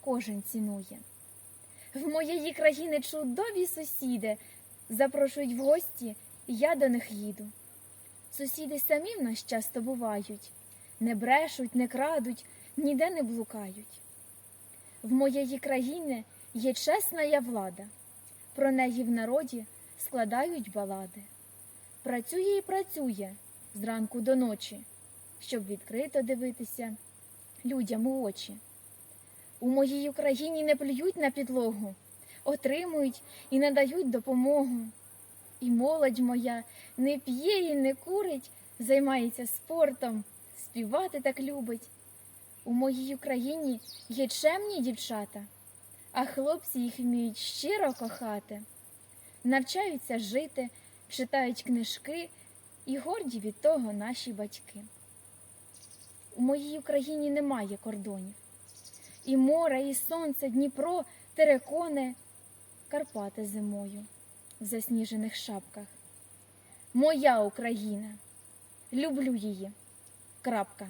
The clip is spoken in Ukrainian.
кожен цінує. В моєї країни чудові сусіди запрошують в гості, і я до них їду. Сусіди самі в нас часто бувають, не брешуть, не крадуть, ніде не блукають. В моєї країни є чесна я влада, про неї в народі складають балади. Працює і працює зранку до ночі, щоб відкрито дивитися людям у очі. У моїй Україні не плюють на підлогу, отримують і надають допомогу. І молодь моя не п'є і не курить, займається спортом, співати так любить. У моїй Україні є чемні дівчата, а хлопці їх вміють щиро кохати, навчаються жити, читають книжки і горді від того наші батьки. У моїй Україні немає кордонів. І море, і сонце, Дніпро, терекони, Карпати зимою в засніжених шапках. Моя Україна, люблю її. Крапка.